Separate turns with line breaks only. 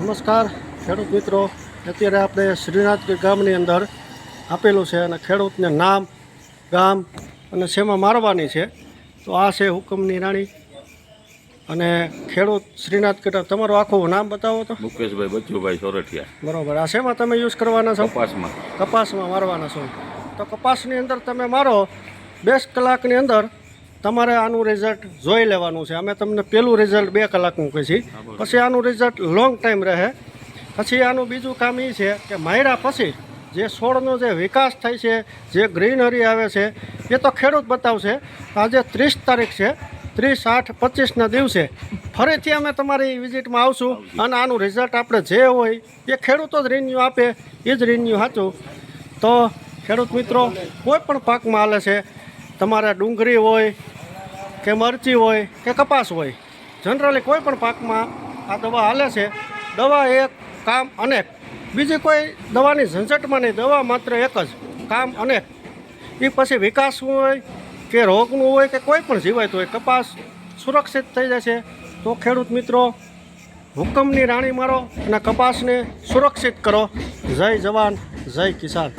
નમસ્કાર ખેડૂત મિત્રો. અત્યારે આપણે શ્રીનાથ ગામની અંદર આપેલું છે અને ખેડૂતને નામ ગામ અને શેમાં મારવાની છે. તો આ છે હુકમની રાણી. અને ખેડૂત શ્રીનાથ કટા તમારું આખું નામ બતાવો તો.
મુકેશભાઈ બચ્ચુભાઈ સોરઠિયા.
બરોબર. આ શેમાં તમે યુઝ કરવાના છો?
કપાસમાં.
કપાસમાં મારવાના છો. તો કપાસની અંદર તમે મારો બેસ કલાકની અંદર તમારે આનું રિઝલ્ટ જોઈ લેવાનું છે. અમે તમને પહેલું રિઝલ્ટ બે કલાકનું કહીએ પછી આનું રિઝલ્ટ લોંગ ટાઈમ રહે. પછી આનું બીજું કામ એ છે કે માયરા પછી જે છોડનો જે વિકાસ થાય છે જે ગ્રીનરી આવે છે એ તો ખેડૂત બતાવશે. આજે ત્રીસ તારીખ છે. ત્રીસ આઠ પચીસના દિવસે ફરીથી અમે તમારી વિઝિટમાં આવશું અને આનું રિઝલ્ટ આપણે જે હોય એ ખેડૂતો જ રિન્યુ આપે એ જ રિન્યુ સાચું તો ખેડૂત મિત્રો કોઈ પણ પાકમાં હાલે છે તમારા ડુંગળી હોય કે મરચી હોય કે કપાસ હોય જનરલી કોઈ પણ પાકમાં આ દવા હાલે છે, દવા એક કામ અનેક. બીજી કોઈ દવાની ઝંઝટમાં નહીં, દવા માત્ર એક જ કામ અનેક. એ પછી વિકાસ હોય કે રોગનું હોય કે કોઈ પણ જીવાય હોય, કપાસ સુરક્ષિત થઈ જશે. તો ખેડૂત મિત્રો, હુકમની રાણી મારો અને કપાસને સુરક્ષિત કરો. જય જવાન, જય કિસાન.